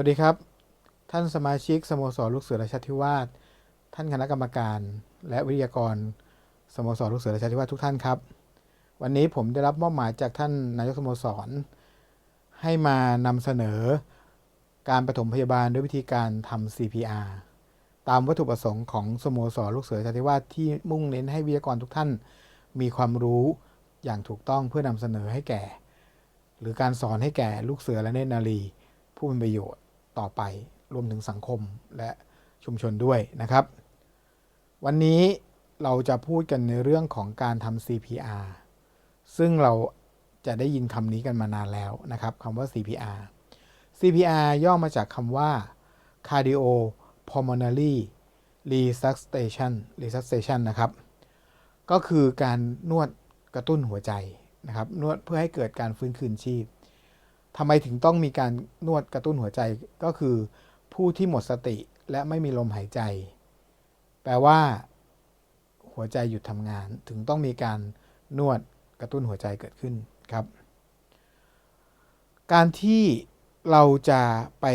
วัสดีครับ ท่านสมาชิกสโมสรลูกเสือราชาธิวาสท่านคณะกรรมการ และวิทยากรสโมสรลูกเสือราชาธิวาสทุกท่านครับ วันนี้ผมได้รับมอบหมายจากท่านนายกสโมสร ให้มานำเสนอการปฐมพยาบาลด้วยวิธีการทำ CPR ตามวัตถุประสงค์ของสโมสรลูกเสือราชาธิวาสที่มุ่งเน้นให้วิทยากรทุกท่านมีความรู้อย่างถูกต้องเพื่อนำเสนอให้แก่ หรือการสอนให้แก่ลูกเสือและเนตรนารีผู้เป็นประโยชน์ ต่อไปรวมถึงสังคมและชุมชนด้วยนะครับ วันนี้เราจะพูดกันในเรื่องของการทำ CPR ซึ่งเราจะได้ยินคำนี้กันมานานแล้วนะครับคำว่า CPR CPR ย่อมาจากคำว่า Cardio Pulmonary Resuscitation Resuscitation นะครับ ก็คือการนวดกระตุ้นหัวใจนะครับ นวดเพื่อให้เกิดการฟื้นคืนชีพ ทำไมถึงต้องมีการนวดกระตุ้นหัวใจก็คือ ผู้ที่หมดสติและไม่มีลมหายใจ แปลว่า หัวใจหยุดทำงานถึงต้องมีการนวดกระตุ้นหัวใจเกิดขึ้นครับ การที่เราจะไป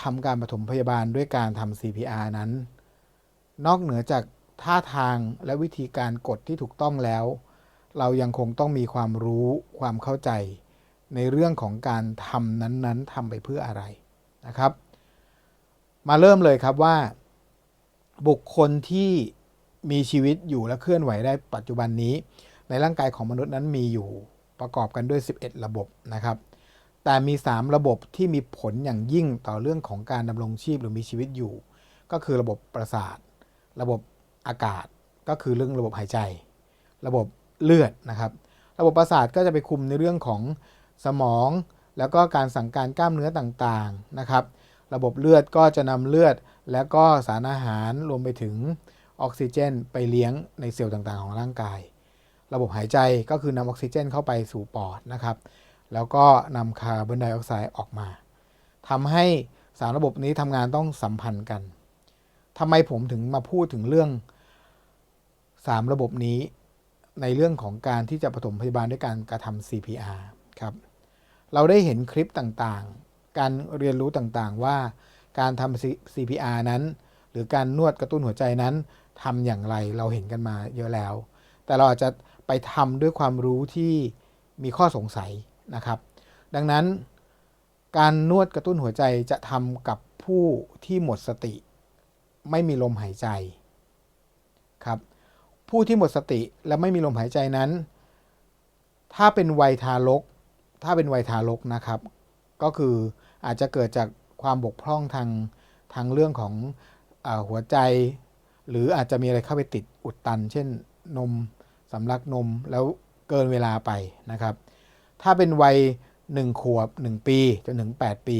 ทำการปฐมพยาบาลด้วยการทำ CPR นั้น นอกเหนือจากท่าทางและวิธีการกดที่ถูกต้องแล้ว เรายังคงต้องมีความรู้ความเข้าใจ ในเรื่องของการทำนั้นๆทำไปเพื่ออะไรนะครับ มาเริ่มเลยครับว่า บุคคลที่มีชีวิตอยู่และเคลื่อนไหวได้ปัจจุบันนี้ ในร่างกายของมนุษย์นั้นมีอยู่ประกอบกันด้วย 11 ระบบนะครับ แต่มี 3 ระบบที่มีผลอย่างยิ่งต่อเรื่องของการดำรงชีพหรือมีชีวิตอยู่ ก็คือระบบประสาท ระบบอากาศก็คือเรื่องระบบหายใจ ระบบเลือดนะครับ ระบบประสาทก็จะไปคุมในเรื่องของ สมอง แล้วก็การสั่งการกล้ามเนื้อต่างๆนะครับ ระบบเลือดก็จะนำเลือด แล้วก็สารอาหารรวมไปถึงออกซิเจน ไปเลี้ยงในเซลล์ต่างๆ ของร่างกาย ระบบหายใจก็คือนำออกซิเจนเข้าไปสู่ปอดนะครับ แล้วก็นำคาร์บอนไดออกไซด์ออกมาทำให้สารระบบนี้ทำงานต้องสัมพันธ์กันทำไมผมถึงมาพูดถึงเรื่อง 3 ระบบนี้ในเรื่องของการที่จะปฐมพยาบาลด้วยการกระทำ CPR ครับ เราได้เห็นคลิปต่างๆ การเรียนรู้ต่างๆ ว่าการทำ CPR นั้น หรือการนวดกระตุ้นหัวใจนั้นทำอย่างไรเราเห็นกันมาเยอะแล้ว แต่เราอาจจะไปทำด้วยความรู้ที่มีข้อสงสัยนะครับ ดังนั้น การนวดกระตุ้นหัวใจจะทำกับผู้ที่หมดสติ ไม่มีลมหายใจครับผู้ที่หมดสติและไม่มีลมหายใจนั้น ถ้าเป็นวัยทารก ถ้าเป็นวัยทารกนะครับ ก็คืออาจจะเกิดจากความบกพร่องทางทางเรื่องของอหัวใจ หรืออาจจะมีอะไรเข้าไปติดอุดตัน เช่นนมสำลักนมแล้วเกินเวลาไปนะครับ ถ้าเป็นวัย 1 ขวบ 1 ปีจนถึง 8 ปี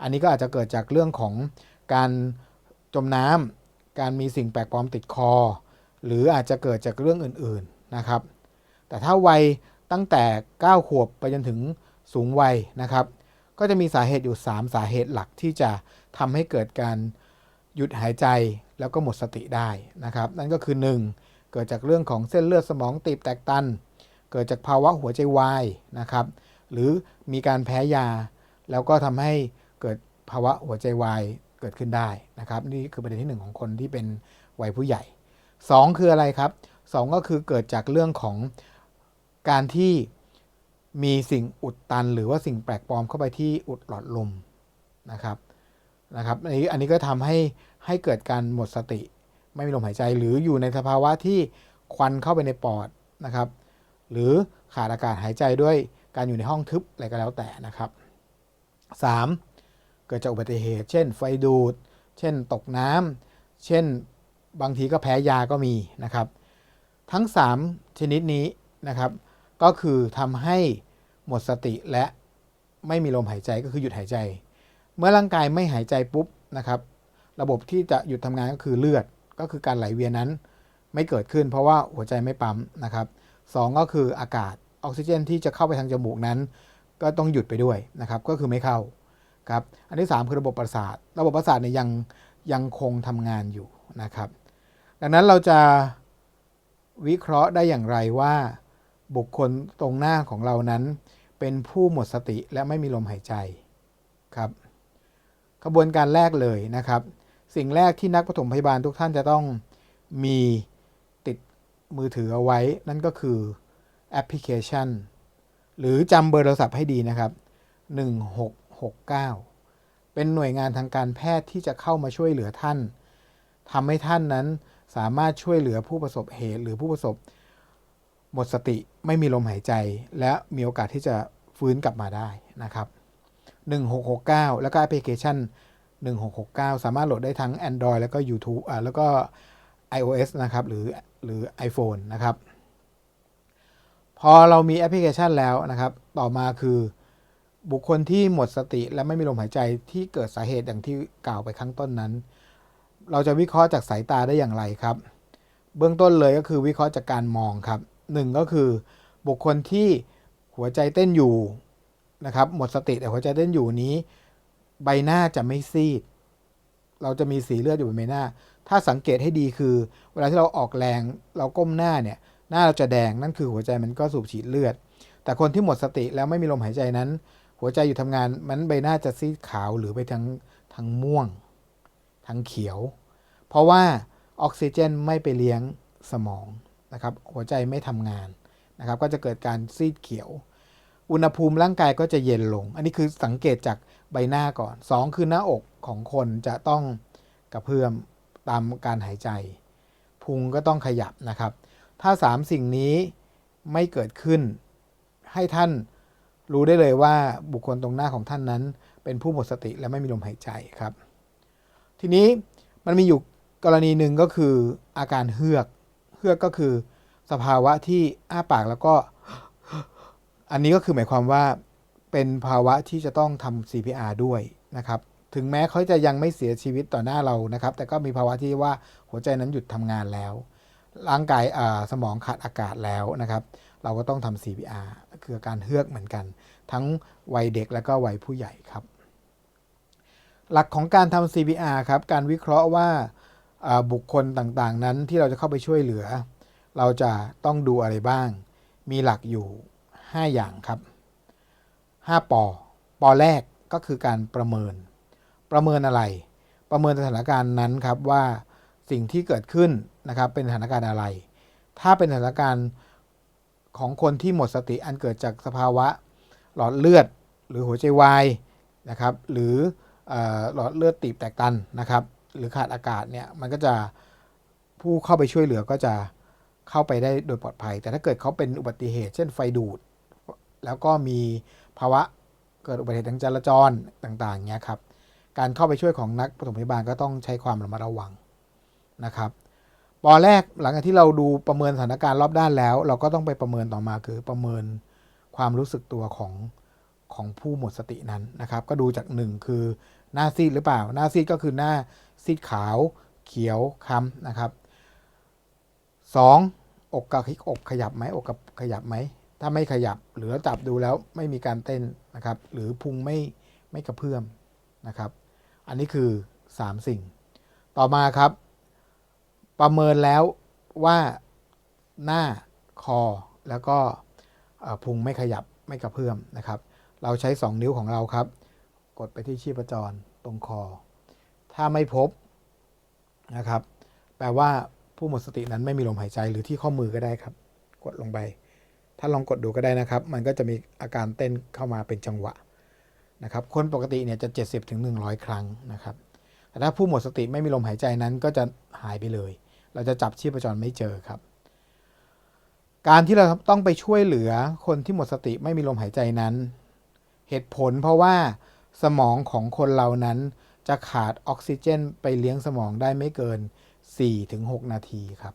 อันนี้ก็อาจจะเกิดจากเรื่องของการจมน้ำการมีสิ่งแปลกปลอมติดคอ หรืออาจจะเกิดจากเรื่องอื่นๆนะครับ แต่ถ้าวัย ตั้งแต่ 9 ขวบไปจนถึงสูงวัยนะครับ ก็จะมีสาเหตุอยู่ 3 สาเหตุหลักที่จะทำให้เกิดการหยุดหายใจแล้วก็หมดสติได้นะครับ นั่นก็คือ 1. เกิดจากเรื่องของเส้นเลือดสมองตีบแตกตัน เกิดจากภาวะหัวใจวายนะครับ หรือมีการแพ้ยา แล้วก็ทำให้เกิดภาวะหัวใจวายเกิดขึ้นได้นะครับ นี่คือประเด็นที่ 1 ของคนที่เป็นวัยผู้ใหญ่ 2 คืออะไรครับ 2 ก็คือเกิดจากเรื่องของ การที่มีสิ่งอุดตัน หรือว่าสิ่งแปลกปลอมเข้าไปที่อุดหลอดลมนะครับนะครับอันนี้อันนี้ก็ทำให้ให้เกิดการหมดสติ ไม่มีลมหายใจ หรืออยู่ในสภาวะที่ควันเข้าไปในปอดนะครับ หรือขาดอากาศหายใจด้วยการอยู่ในห้องทึบอะไรก็แล้วแต่นะครับ 3. เกิดจากอุบัติเหตุ เช่น ไฟดูด เช่นตกน้ำเช่นบางทีก็แพ้ยาก็มีนะครับ ทั้ง 3 ชนิดนี้นะครับ ก็คือทำให้หมดสติและไม่มีลมหายใจก็คือหยุดหายใจ เมื่อร่างกายไม่หายใจปุ๊บนะครับ ระบบที่จะหยุดทำงานก็คือเลือดก็คือการไหลเวียนนั้น ไม่เกิดขึ้น เพราะว่าหัวใจไม่ปั๊มนะครับสก็คืออากาศออกซิเจนที่จะเข้าไปทางจมูกนั้น ก็ต้องหยุดไปด้วยนะครับ ก็คือไม่เข้าครับอันที่ 3 คือระบบประสาท ระบบประสาทเนี่ยยังยังคงทำงานอยู่นะครับ ดังนั้นเราจะวิเคราะห์ได้อย่างไรว่า บุคคลตรงหน้าของเรานั้น เป็นผู้หมดสติและไม่มีลมหายใจครับกระบวนการแรกเลยนะครับ สิ่งแรกที่นักปฐมพยาบาลทุกท่านจะต้องมีติดมือถือเอาไว้ นั่นก็คือแอปพลิเคชัน หรือจำเบอร์โทรศัพท์ให้ดีนะครับ 1669 เป็นหน่วยงานทางการแพทย์ที่จะเข้ามาช่วยเหลือท่านทำให้ท่านนั้นสามารถช่วยเหลือผู้ประสบเหตุหรือผู้ประสบ หมดสติไม่มีลมหายใจ และมีโอกาสที่จะฟื้นกลับมาได้นะครับ 1669 แล้วก็แอปพลิเคชัน 1669 สามารถโหลดได้ทั้ง Android แล้วก็ YouTube อ่าแล้วก็ iOS นะครับหรือหรือ iPhone นะครับ พอเรามีแอปพลิเคชันแล้วนะครับ ต่อมาคือบุคคลที่หมดสติและไม่มีลมหายใจที่เกิดสาเหตุอย่างที่กล่าวไปข้างต้นนั้น เราจะวิเคราะห์จากสายตาได้อย่างไรครับ เบื้องต้นเลยก็คือวิเคราะห์จากการมองครับ หนึ่งก็คือ บุคคลที่หัวใจเต้นอยู่นะครับหมดสติแต่หัวใจเต้นอยู่นี้ ใบหน้าจะไม่ซีด เราจะมีสีเลือดอยู่บนใบหน้า ถ้าสังเกตให้ดีคือ เวลาที่เราออกแรงเราก้มหน้าเนี่ยหน้าเราจะแดงนั่นคือหัวใจมันก็สูบฉีดเลือด แต่คนที่หมดสติแล้วไม่มีลมหายใจนั้น หัวใจอยู่ทำงานมันใบหน้าจะซีดขาวหรือไปทางทางม่วงทางเขียว เพราะว่าออกซิเจนไม่ไปเลี้ยงสมอง นะครับหัวใจไม่ทำงานนะครับก็จะเกิดการซีดเขียว อุณหภูมิร่างกายก็จะเย็นลง อันนี้คือสังเกตจากใบหน้าก่อน 2 คือหน้าอกของคนจะต้องกระเพื่อมตามการหายใจ พุงก็ต้องขยับนะครับ ถ้า 3 สิ่งนี้ไม่เกิดขึ้น ให้ท่านรู้ได้เลยว่าบุคคลตรงหน้าของท่านนั้น เป็นผู้หมดสติและไม่มีลมหายใจครับ ทีนี้มันมีอยู่กรณีหนึ่งก็คืออาการเฮือก ฮือกก็คือสภาวะที่อ้าปากแล้วก็ อันนี้ก็คือหมายความว่าเป็นภาวะที่จะต้องทำ CPR ด้วยนะครับ ถึงแม้เขาจะยังไม่เสียชีวิตต่อหน้าเรานะครับ แต่ก็มีภาวะที่ว่าหัวใจนั้นหยุดทำงานแล้ว ร่างกายสมองขาดอากาศแล้วนะครับ เราก็ต้องทำ CPR คือการเฮือกเหมือนกัน ทั้งวัยเด็กและก็วัยผู้ใหญ่ครับ หลักของการทำ CPR ครับ การวิเคราะห์ว่า บุคคลต่างๆ นั้นที่เราจะเข้าไปช่วยเหลือ เราจะต้องดูอะไรบ้าง มีหลักอยู่ 5 อย่างครับ 5ปอปอแรกก็คือการประเมิน ประเมินอะไร ประเมินสถานการณ์นั้นครับว่าสิ่งที่เกิดขึ้นนะครับเป็นสถานการณ์อะไร ถ้าเป็นสถานการณ์ของคนที่หมดสติอันเกิดจากสภาวะ หลอดเลือดหรือหัวใจวายนะครับ หรือหลอดเลือดตีบแตกตันนะครับ หรือขาดอากาศเนี่ยมันก็จะผู้เข้าไปช่วยเหลือก็จะเข้าไปได้โดยปลอดภัย แต่ถ้าเกิดเขาเป็นอุบัติเหตุ เช่นไฟดูด แล้วก็มีภาวะเกิดอุบัติเหตุทางจราจรต่างๆเงี้ยครับการเข้าไปช่วยของนักปฐมพยาบาลก็ต้องใช้ความระมัดระวังนะครับปอแรกหลังจากที่เราดูประเมินสถานการณ์รอบด้านแล้ว เราก็ต้องไปประเมินต่อมาคือประเมินความรู้สึกตัวของของผู้หมดสตินั้นนะครับ ก็ดูจาก 1 คือหน้าซีดหรือเปล่า หน้าซีดก็คือหน้า ซีดขาว เขียวค้ำนะครับ 2. อกกับอกขยับไหมอกกับขยับไหม ถ้าไม่ขยับหรือจับดูแล้วไม่มีการเต้นนะครับ หรือพุงไม่ไม่กระเพื่อมนะครับ อันนี้คือ 3 สิ่ง ต่อมาครับ ประเมินแล้วว่าหน้าคอแล้วก็พุงไม่ขยับไม่กระเพื่อมนะครับ เราใช้ 2 นิ้วของเราครับ กดไปที่ชีพจรตรงคอ ถ้าไม่พบ นะครับ แปลว่าผู้หมดสตินั้นไม่มีลมหายใจหรือที่ข้อมือก็ได้ครับ กดลงไป ถ้าลองกดดูก็ได้นะครับ มันก็จะมีอาการเต้นเข้ามาเป็นจังหวะนะครับ คนปกติเนี่ยจะ70ถึง100 ครั้งนะครับ แต่ถ้าผู้หมดสติไม่มีลมหายใจนั้นก็จะหายไปเลย เราจะจับชีพจรไม่เจอครับ การที่เราต้องไปช่วยเหลือคนที่หมดสติไม่มีลมหายใจนั้น เหตุผลเพราะว่าสมองของคนเรานั้น จะขาดออกซิเจนไปเลี้ยงสมองได้ไม่เกิน 4-6 นาทีครับ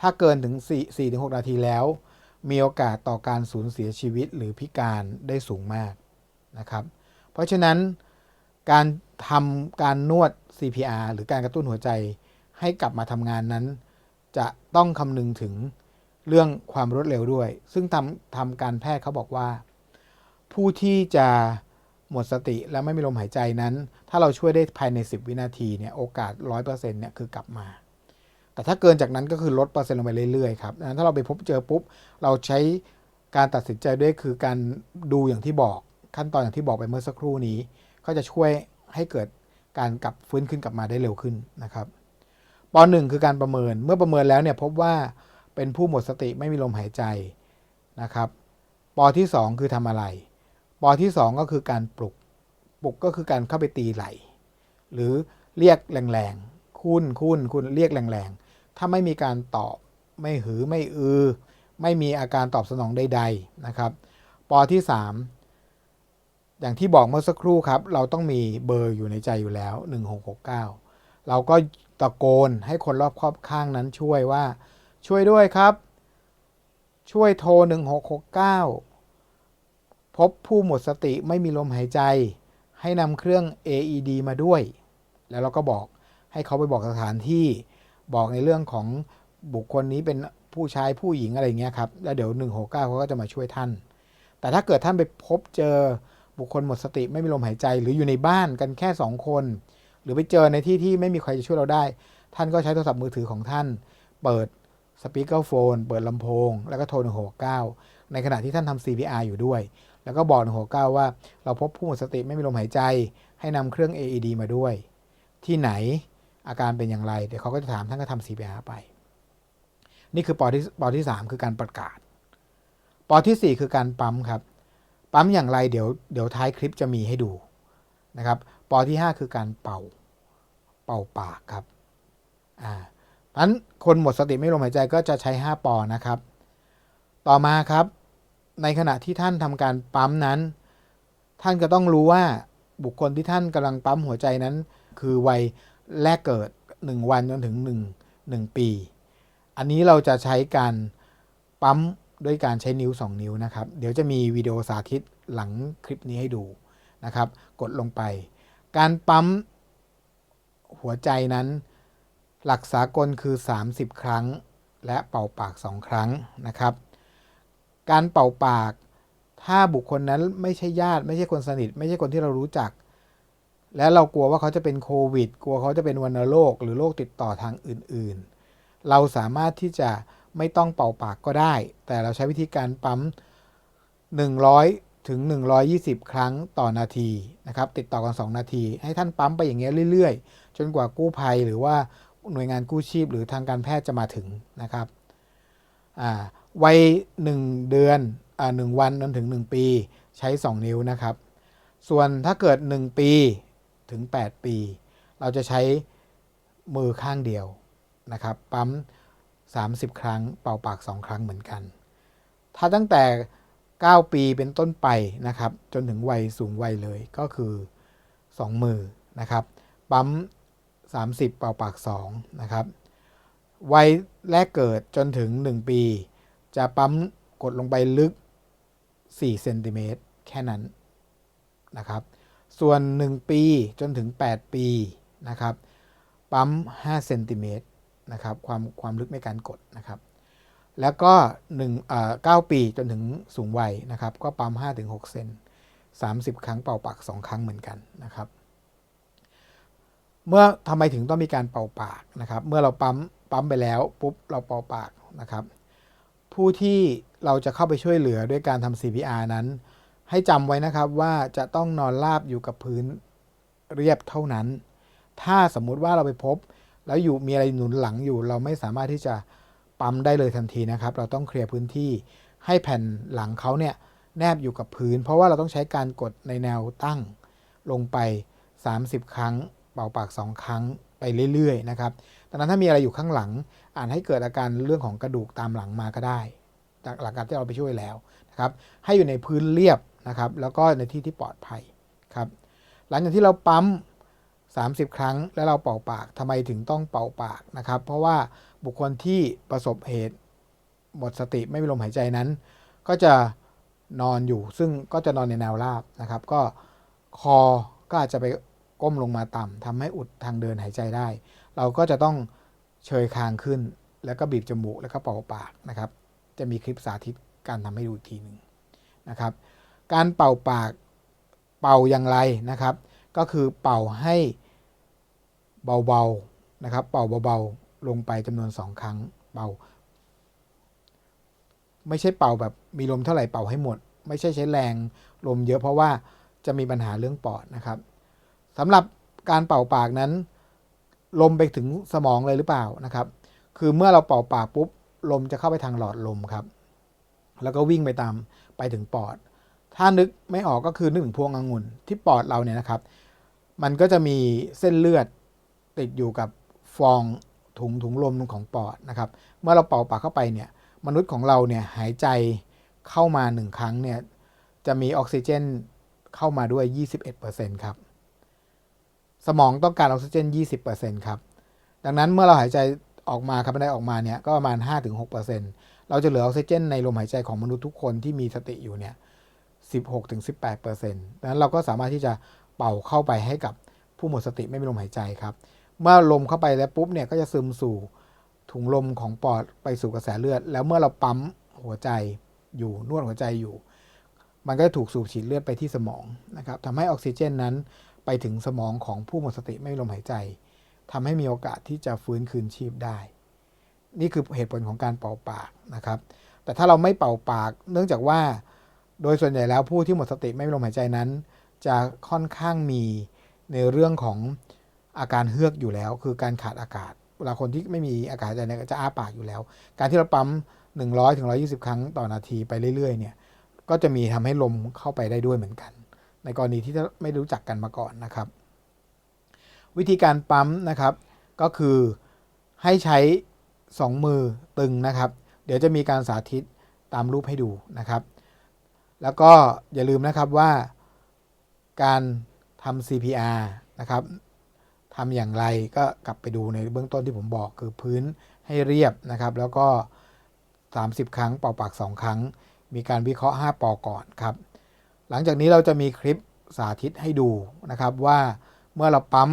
ถ้าเกินถึง 4-6 นาทีแล้ว มีโอกาสต่อการสูญเสียชีวิตหรือพิการได้สูงมากนะครับ เพราะฉะนั้นการทำการนวด CPR หรือการกระตุ้นหัวใจให้กลับมาทำงานนั้น จะต้องคำนึงถึงเรื่องความรวดเร็วด้วย ซึ่งทำทำการแพทย์เขาบอกว่า ผู้ที่จะ หมดสติแล้วไม่มีลมหายใจนั้น ถ้าเราช่วยได้ภายใน 10 วินาทีเนี่ยโอกาส 100%เนี่ยคือกลับมา แต่ถ้าเกินจากนั้นก็คือลดเปอร์เซ็นต์ลงไปเรื่อยๆครับดังนั้นถ้าเราไปพบเจอปุ๊บ เราใช้การตัดสินใจด้วยคือการดูอย่างที่บอกขั้นตอนอย่างที่บอกไปเมื่อสักครู่นี้ ก็จะช่วยให้เกิดการกลับฟื้นขึ้นกลับมาได้เร็วขึ้นนะครับปหนึ่งคือการประเมินเมื่อประเมินแล้วเนี่ยพบว่าเป็นผู้หมดสติไม่มีลมหายใจนะครับปที่ 2 คือทำอะไร ปที่ 2 ก็คือการปลุก ปลุกก็คือการเข้าไปตีไหล หรือเรียกแรงๆ คุณคุณคุณเรียกแรงๆ ถ้าไม่มีการตอบ ไม่หือไม่อือ ไม่มีอาการตอบสนองใด ๆ นะครับปที่ 3 อย่างที่บอกเมื่อสักครู่ครับ เราต้องมีเบอร์อยู่ในใจอยู่แล้ว 1669 เราก็ตะโกนให้คนรอบครอบข้างนั้นช่วยว่า ช่วยด้วยครับ ช่วยโทร 1669 พบผู้หมดสติไม่มีลมหายใจ ให้นำเครื่อง AED มาด้วย แล้วเราก็บอกให้เขาไปบอกสถานที่บอกในเรื่องของบุคคลนี้เป็นผู้ชายผู้หญิงอะไรเงี้ยครับ แล้วเดี๋ยว 169เขาก็จะมาช่วยท่าน แต่ถ้าเกิดท่านไปพบเจอบุคคลหมดสติไม่มีลมหายใจ หรืออยู่ในบ้านกันแค่ 2 คน หรือไปเจอในที่ที่ไม่มีใครจะช่วยเราได้ ท่านก็ใช้โทรศัพท์มือถือของท่าน เปิดสปีกเกอร์โฟนเปิดลำโพง แล้วก็โทร169ในขณะที่ท่านทำ CPR อยู่ด้วย แล้วก็บอก169ว่า เราพบผู้หมดสติไม่มีลมหายใจ ให้นำเครื่อง AED มาด้วย ที่ไหนอาการเป็นอย่างไร เดี๋ยวเขาก็จะถามท่านก็ทำ CPR ไป นี่คือปอที่ปอที่ 3 คือการประกาศ ปอที่ 4 คือการปั๊มครับ ปั๊มอย่างไรเดี๋ยวเดี๋ยวท้ายคลิปจะมีให้ดูนะครับ ปอที่ 5 คือการเป่า เป่าปากครับ อ่านั้นคนหมดสติไม่ลมหายใจก็จะใช้ 5 ปอนะครับ ต่อมาครับ ในขณะที่ท่านทำการปั๊มนั้น ท่านก็ต้องรู้ว่าบุคคลที่ท่านกำลังปั๊มหัวใจนั้น คือวัยแรกเกิด 1 วันจนถึง 1 1 ปี อันนี้เราจะใช้การปั๊มด้วยการใช้นิ้ว 2 นิ้วนะครับ เดี๋ยวจะมีวิดีโอสาธิตหลังคลิปนี้ให้ดูนะครับ กดลงไป การปั๊มหัวใจนั้น หลักสากลคือ 30 ครั้ง และเป่าปาก 2 ครั้งนะครับ การเป่าปาก ถ้าบุคคลนั้นไม่ใช่ญาติ ไม่ใช่คนสนิท ไม่ใช่คนที่เรารู้จัก และเรากลัวว่าเขาจะเป็นโควิด กลัวเขาจะเป็นวัณโรคหรือโรคติดต่อทางอื่นๆ เราสามารถที่จะไม่ต้องเป่าปากก็ได้ แต่เราใช้วิธีการปั๊ม 100 ถึง 120 ครั้งต่อนาทีนะครับ ติดต่อกัน 2 นาที ให้ท่านปั๊มไปอย่างเงี้ยเรื่อย ๆ จนกว่ากู้ภัยหรือว่าหน่วยงานกู้ชีพหรือทางการแพทย์จะมาถึงนะครับ วัย 1 เดือนอ่าหวันจนถึง 1 ปีใช้ 2 นิ้วนะครับ ส่วนถ้าเกิด 1 ปีถึง 8 ปี เราจะใช้มือข้างเดียวนะครับ ปั๊ม 30 ครั้ง เป่าปาก 2 ครั้งเหมือนกัน ถ้าตั้งแต่ 9 ปีเป็นต้นไปนะครับ จนถึงวัยสูงวัยเลยก็คือ 2 มือนะครับ ปั๊ม 30 เป่าปาก 2 นะครับ วัยแรกเกิดจนถึง 1 ปี จะปั๊มกดลงไปลึก 4 เซนติเมตรแค่นั้นนะครับ ส่วน 1 ปีจนถึง 8 ปีนะครับ ปั๊ม 5 เซนติเมตรนะครับ ความความลึกในการกดนะครับ แล้วก็1เอ่อ9ปีจนถึงสูงวัยนะครับ ก็ปั๊ม 5-6 เซน30 ครั้งเป่าปาก 2 ครั้งเหมือนกันนะครับ เมื่อทำไมถึงต้องมีการเป่าปากนะครับ เมื่อเราปั๊ม ปั๊มไปแล้วปุ๊บเราเป่าปากนะครับ ผู้ที่เราจะเข้าไปช่วยเหลือด้วยการทำ CPR นั้น ให้จำไว้นะครับว่าจะต้องนอนราบอยู่กับพื้นเรียบเท่านั้น ถ้าสมมุติว่าเราไปพบ แล้วอยู่มีอะไรหนุนหลังอยู่ เราไม่สามารถที่จะปั๊มได้เลยทันทีนะครับ เราต้องเคลียร์พื้นที่ให้แผ่นหลังเขาเนี่ยแนบอยู่กับพื้น เพราะว่าเราต้องใช้การกดในแนวตั้งลงไป 30 ครั้ง เป่าปาก 2 ครั้งไปเรื่อยๆนะครับ ดังนั้นถ้ามีอะไรอยู่ข้างหลังอ่านให้เกิดอาการเรื่องของกระดูกตามหลังมาก็ได้ จากหลักการที่เราไปช่วยแล้วนะครับ ให้อยู่ในพื้นเรียบนะครับ แล้วก็ในที่ที่ปลอดภัยครับ หลังจากที่เราปั๊ม 30 ครั้งแล้วเราเป่าปากทำไมถึงต้องเป่าปากนะครับ เพราะว่าบุคคลที่ประสบเหตุหมดสติไม่มีลมหายใจนั้น ก็จะนอนอยู่ซึ่งก็จะนอนในแนวราบนะครับ ก็คอก็อาจจะไปก้มลงมาต่ำทำให้อุดทางเดินหายใจได้ เราก็จะต้องเชยคางขึ้น แล้วก็บีบจมูกแล้วก็เป่าปากนะครับ จะมีคลิปสาธิตการทำให้ดูอีกทีหนึ่งนะครับ การเป่าปากเป่าอย่างไรนะครับ ก็คือเป่าให้เบาๆนะครับ เป่าเบาๆลงไปจำนวนสองครั้งเป่า ไม่ใช่เป่าแบบมีลมเท่าไหร่เป่าให้หมด ไม่ใช่ใช้แรงลมเยอะเพราะว่าจะมีปัญหาเรื่องปอดนะครับสำหรับการเป่าปากนั้น ลมไปถึงสมองเลยหรือเปล่านะครับ คือเมื่อเราเป่าปากปุ๊บลมจะเข้าไปทางหลอดลมครับ แล้วก็วิ่งไปตามไปถึงปอด ถ้านึกไม่ออกก็คือนึกถึงพวงองุ่นที่ปอดเราเนี่ยนะครับ มันก็จะมีเส้นเลือดติดอยู่กับฟองถุงถุงลมของปอดนะครับ เมื่อเราเป่าปากเข้าไปเนี่ย มนุษย์ของเราเนี่ยหายใจเข้ามาหนึ่งครั้งเนี่ยจะมีออกซิเจนเข้ามาด้วย 21%ครับ สมองต้องการออกซิเจน 20%ครับ ดังนั้นเมื่อเราหายใจออกมาคาร์บอนไดออกมาเนี่ยก็ประมาณ 5-6%เราจะเหลือออกซิเจนในลมหายใจของมนุษย์ทุกคนที่มีสติอยู่เนี่ย16-18%ดังนั้นเราก็สามารถที่จะเป่าเข้าไปให้กับผู้หมดสติไม่มีลมหายใจครับ เมื่อลมเข้าไปแล้วปุ๊บเนี่ยก็จะซึมสู่ถุงลมของปอดไปสู่กระแสเลือด แล้วเมื่อเราปั๊มหัวใจอยู่นวดหัวใจอยู่ มันก็จะถูกสูบฉีดเลือดไปที่สมองนะครับทำให้ออกซิเจนนั้น ไปถึงสมองของผู้หมดสติไม่ลมหายใจทำให้มีโอกาสที่จะฟื้นคืนชีพได้ นี่คือเหตุผลของการเป่าปากนะครับ แต่ถ้าเราไม่เป่าปาก เนื่องจากว่า โดยส่วนใหญ่แล้วผู้ที่หมดสติไม่มีลมหายใจนั้น จะค่อนข้างมีในเรื่องของอาการเฮือกอยู่แล้ว คือการขาดอากาศเวลาคนที่ไม่มีอากาศใจเนี่ยจะอ้าปากอยู่แล้ว การที่เราปั๊ม 100-120 ครั้งต่อนาทีไปเรื่อยๆเนี่ยก็จะมีทำให้ลมเข้าไปได้ด้วยเหมือนกัน ในกรณีที่ไม่รู้จักกันมาก่อนนะครับ วิธีการปั๊มนะครับก็คือให้ใช้ 2 มือตึงนะครับ เดี๋ยวจะมีการสาธิตตามรูปให้ดูนะครับ แล้วก็อย่าลืมนะครับว่าการทำ CPR นะครับทำอย่างไรก็กลับไปดูในเบื้องต้นที่ผมบอกคือพื้นให้เรียบนะครับ แล้วก็ 30 ครั้งเป่าปาก 2 ครั้ง มีการวิเคราะห์ 5 ปอก่อนครับ หลังจากนี้เราจะมีคลิปสาธิตให้ดูนะครับว่าเมื่อเราปั๊ม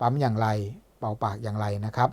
ปั๊มอย่างไร เป่าปากอย่างไรนะครับ